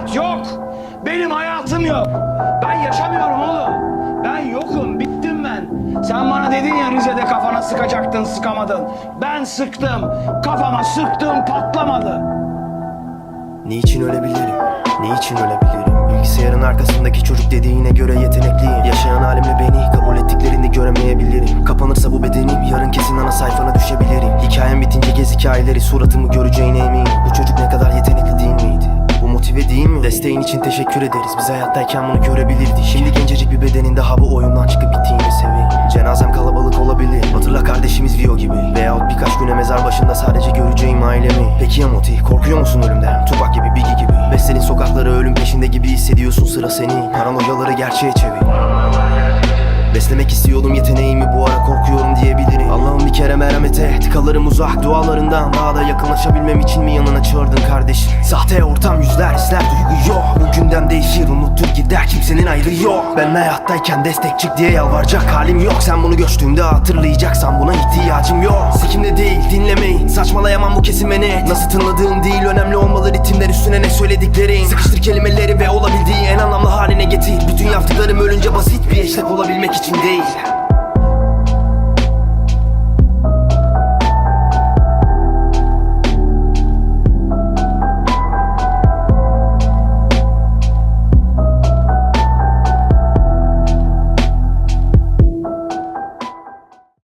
hayat yok. Benim hayatım yok. Ben yaşamıyorum oğlum. Ben yokum. Bittim ben. Sen bana dedin ya Rize'de kafana sıkacaktın sıkamadın. Ben sıktım. Kafama sıktım patlamadı. Niçin ölebilirim? Niçin ölebilirim? Bilgisayarın arkasındaki çocuk dediğine göre yetenekliyim Yaşayan halimle beni kabul ettiklerini göremeyebilirim Kapanırsa bu bedenim yarın kesin ana sayfana düşebilirim Hikayem bitince gez hikayeleri suratımı göreceğine eminim Bu çocuk ne kadar Desteğin için teşekkür ederiz. Biz hayattayken bunu görebilirdik. Şimdi gencecik bir bedenin daha bu oyundan çıkıp bittiğini sevin Cenazem kalabalık olabilir. Hatırla kardeşimiz Vio gibi. Veyahut birkaç güne mezar başında sadece göreceğim ailemi. Peki ya Moti? Korkuyor musun ölümden? Tupak gibi Biggie gibi. Beslerin sokakları ölüm peşinde gibi hissediyorsun sıra senin Paranoyaları gerçeğe çevir. Beslemek istiyordum yeteneğimi bu ara korkuyorum diyebilirim Allah'ım bir kere merhamet et Kalırım uzak dualarından Daha da yakınlaşabilmem için mi yanına çağırdın kardeşim Sahte ortam yüzler hisler duygu yok. Bu gündem değişir unutur gider kimsenin ayrı yok. Ben hayattayken destek çık diye yalvaracak halim yok. Sen bunu göçtüğümde hatırlayacaksan buna ihtiyacım yok. Sikimde değil dinlemeyin. Saçmalayamam bu kesime net Nasıl tınladığın değil önemli olmalı ritimler üstüne ne söylediklerin. Sıkıştır kelimeleri ve olabildiği en anlamlı haline getir. Bütün yaptıklarım ölünce basit bir eşlik olabilmek için değil